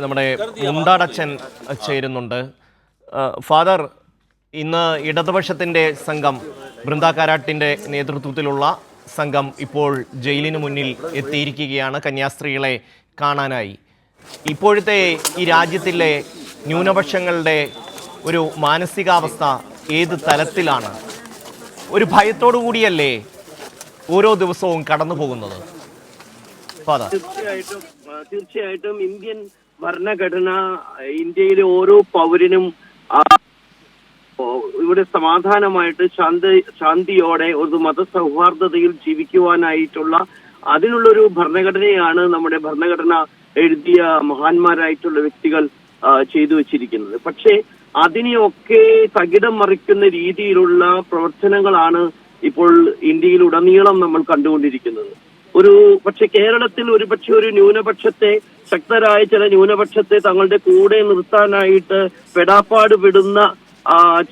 നമ്മുടെ മുണ്ടാടച്ചൻ ചേരുന്നുണ്ട്. ഫാദർ ഇന്ന് ഇടതുപക്ഷത്തിന്റെ സംഘം ബൃന്ദ കാരാട്ടിന്റെ നേതൃത്വത്തിലുള്ള സംഘം ഇപ്പോൾ ജയിലിന് മുന്നിൽ എത്തിയിരിക്കുകയാണ് കന്യാസ്ത്രീകളെ കാണാനായി. ഇപ്പോഴത്തെ ഈ രാജ്യത്തിലെ ന്യൂനപക്ഷങ്ങളുടെ ഒരു മാനസികാവസ്ഥ ഏത് തലത്തിലാണ്? ഒരു ഭയത്തോടു കൂടിയല്ലേ ഓരോ ദിവസവും കടന്നു പോകുന്നത് ഫാദർ. തീർച്ചയായിട്ടും തീർച്ചയായിട്ടും ഇന്ത്യൻ ഭരണഘടന ഇന്ത്യയിലെ ഓരോ പൗരനും ഇവിടെ സമാധാനമായിട്ട് ശാന്തി ശാന്തിയോടെ ഒരു മതസൗഹാർദ്ദതയിൽ ജീവിക്കുവാനായിട്ടുള്ള അതിനുള്ളൊരു ഭരണഘടനയാണ് നമ്മുടെ ഭരണഘടന എഴുതിയ മഹാന്മാരായിട്ടുള്ള വ്യക്തികൾ ചെയ്തു വെച്ചിരിക്കുന്നത്. പക്ഷേ അതിനെയൊക്കെ തകിടം മറിക്കുന്ന രീതിയിലുള്ള പ്രവർത്തനങ്ങളാണ് ഇപ്പോൾ ഇന്ത്യയിൽ ഉടനീളം നമ്മൾ കണ്ടുകൊണ്ടിരിക്കുന്നത്. ഒരു പക്ഷെ കേരളത്തിൽ ഒരു പക്ഷെ ഒരു ന്യൂനപക്ഷത്തെ ശക്തരായ ചില ന്യൂനപക്ഷത്തെ തങ്ങളുടെ കൂടെ നിർത്താനായിട്ട് പെടാപ്പാട് വിടുന്ന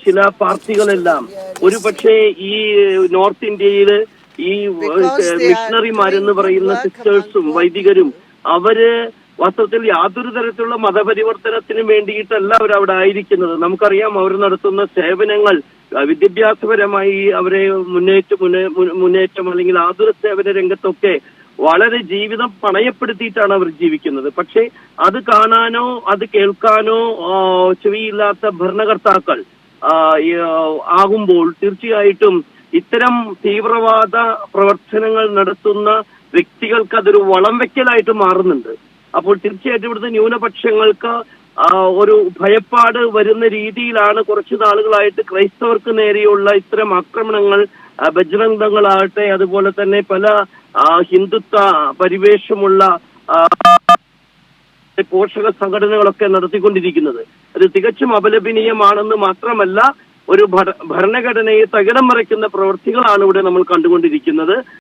ചില പാർട്ടികളെല്ലാം. ഒരു പക്ഷേ ഈ നോർത്ത് ഇന്ത്യയിൽ ഈ മിഷണറിമാരെന്ന് പറയുന്ന സിസ്റ്റേഴ്സും വൈദികരും അവർ വാസ്തവത്തിൽ യാതൊരു തരത്തിലുള്ള മതപരിവർത്തനത്തിന് വേണ്ടിയിട്ടല്ല അവർ അവിടെ ആയിരിക്കുന്നത്. നമുക്കറിയാം അവർ നടത്തുന്ന സേവനങ്ങൾ വിദ്യാഭ്യാസപരമായി അവരെ മുന്നേറ്റ മുന്നേറ്റം അല്ലെങ്കിൽ ആതുര സേവന രംഗത്തൊക്കെ വളരെ ജീവിതം പണയപ്പെടുത്തിയിട്ടാണ് അവർ ജീവിക്കുന്നത്. പക്ഷേ അത് കാണാനോ അത് കേൾക്കാനോ ചെവിയില്ലാത്ത ഭരണകർത്താക്കൾ ആകുമ്പോൾ തീർച്ചയായിട്ടും ഇത്തരം തീവ്രവാദ പ്രവർത്തനങ്ങൾ നടത്തുന്ന വ്യക്തികൾക്ക് അതൊരു വളം വെക്കലായിട്ട് മാറുന്നുണ്ട്. അപ്പോൾ തീർച്ചയായിട്ടും ഇവിടുത്തെ ന്യൂനപക്ഷങ്ങൾക്ക് ഒരു ഭയപ്പാട് വരുന്ന രീതിയിലാണ് കുറച്ചു നാളുകളായിട്ട് ക്രൈസ്തവർക്ക് നേരെയുള്ള ഇത്തരം ആക്രമണങ്ങൾ ബജ്രംഗങ്ങളാകട്ടെ ബജ്രംഗ് അതുപോലെ തന്നെ പല ഹിന്ദുത്വ പരിവേഷമുള്ള പോഷക സംഘടനകളൊക്കെ നടത്തിക്കൊണ്ടിരിക്കുന്നത്. അത് തികച്ചും അപലപനീയമാണെന്ന് മാത്രമല്ല ഒരു ഭര- ഭരണഘടനയെ തകിടം മറിക്കുന്ന പ്രവൃത്തികളാണ് ഇവിടെ നമ്മൾ കണ്ടുകൊണ്ടിരിക്കുന്നത്.